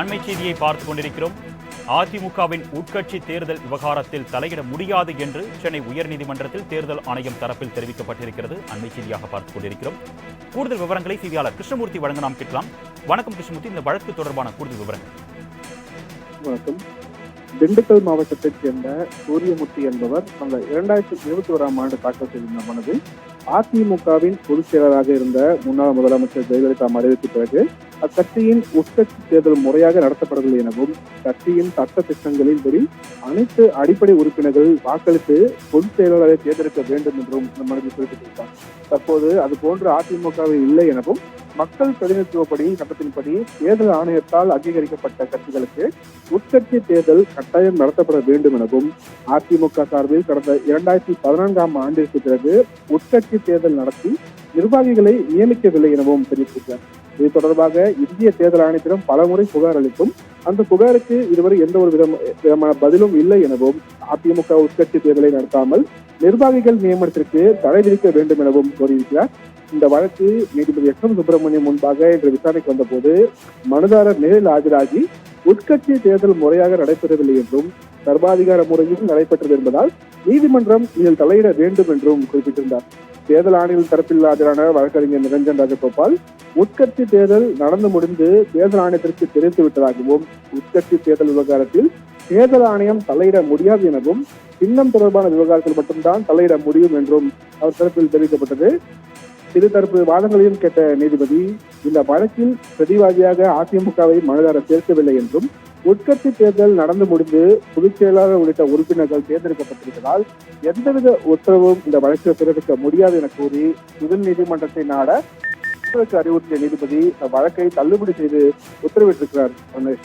அண்மை செய்தியை பார்த்துக் கொண்டிருக்கிறோம். அதிமுகவின் உட்கட்சி தேர்தல் விவகாரத்தில் தலையிட முடியாது என்று சென்னை உயர்நீதிமன்றத்தில் தேர்தல் ஆணையம் தரப்பில் தெரிவிக்கப்பட்டிருக்கிறது. அண்மை செய்தியாக பார்த்துக் கொண்டிருக்கிறோம். கூடுதல் விவரங்களை செய்தியாளர் கிருஷ்ணமூர்த்தி வழங்க நாம் கேட்கலாம். வணக்கம் கிருஷ்ணமூர்த்தி. இந்த வழக்கு தொடர்பான கூடுதல் விவரங்கள். வணக்கம். திண்டுக்கல் மாவட்டத்தைச் சேர்ந்த சூரியமூர்த்தி என்பவர் கடந்த இரண்டாயிரத்தி இருபத்தி ஓராம் ஆண்டு தாக்கல் செய்திருந்த மனது அதிமுகவின் பொதுச் செயலராக இருந்த முன்னாள் முதலமைச்சர் ஜெயலலிதா மறைவுக்கு பிறகு அக்கட்சியின் உட்கட்சி தேர்தல் முறையாக நடத்தப்படவில்லை எனவும் கட்சியின் சட்ட திட்டங்களின்படி அனைத்து அடிப்படை உறுப்பினர்கள் வாக்களித்து பொதுச் செயலாளரை தேர்ந்தெடுக்க வேண்டும் என்றும் இந்த மனதில் குறிப்பிட்டிருந்தார். தற்போது அது போன்று அதிமுகவில் இல்லை எனவும் மக்கள் பிரதிநிதித்துவப்படி சட்டத்தின்படி தேர்தல் ஆணையத்தால் அங்கீகரிக்கப்பட்ட கட்சிகளுக்கு உட்கட்சி தேர்தல் கட்டாயம் நடத்தப்பட வேண்டும் எனவும் அதிமுக சார்பில் கடந்த இரண்டாயிரத்தி பதினான்காம் ஆண்டிற்கு பிறகு உட்கட்சி தேர்தல் நடத்தி நிர்வாகிகளை நியமிக்கவில்லை எனவும் தெரிவித்திருக்கிறார். இது தொடர்பாக இந்திய தேர்தல் ஆணையத்திடம் பலமுறை புகார் அளித்தும் அந்த புகாருக்கு இதுவரை எந்த ஒரு விதமான பதிலும் இல்லை எனவும் அதிமுக உட்கட்சி தேர்தலை நடத்தாமல் நிர்வாகிகள் நியமனத்திற்கு தடை விதிக்க வேண்டும் எனவும் கோரியிருக்கிறார். இந்த வழக்கு நீதிபதி எஸ் எம் சுப்பிரமணியம் முன்பாக இன்று விசாரணைக்கு வந்தபோது மனுதாரர் நேரில் ஆஜராகி உட்கட்சி தேர்தல் முறையாக நடைபெறவில்லை என்றும் சர்வாதிகார முறையில் நடைபெற்றது என்பதால் நீதிமன்றம் இதில் தலையிட வேண்டும் என்றும் குறிப்பிட்டிருந்தார். தேர்தல் ஆணையம் தரப்பில் ஆஜரான வழக்கறிஞர் நிரஞ்சன் ராஜகோபால் உட்கட்சி தேர்தல் நடந்து முடிந்து தேர்தல் ஆணையத்திற்கு தெரிவித்து விட்டதாகவும் உட்கட்சி தேர்தல் விவகாரத்தில் தேர்தல் ஆணையம் தலையிட முடியாது எனவும் சின்னம் தொடர்பான விவகாரத்தில் மட்டும்தான் தலையிட முடியும் என்றும் அவர் தரப்பில் தெரிவிக்கப்பட்டது. இருதரப்பு வாதங்களையும் கேட்ட நீதிபதி இந்த வழக்கில் பிரதிவாதியாக அதிமுகவை மனதார சேர்க்கவில்லை என்றும் உட்கட்சி தேர்தல் நடந்து முடிந்து பொதுச் செயலாளர் உள்ளிட்ட உறுப்பினர்கள் தேர்ந்தெடுக்கப்பட்டிருப்பதால் எந்தவித உத்தரவும் இந்த வழக்கில் பிறப்பிக்க முடியாது என கூறி உயர் நீதிமன்றத்தை நாட அறிவுறுத்திய நீதிபதி வழக்கை தள்ளுபடி செய்து உத்தரவிட்டிருக்கிறார் ரமேஷ்.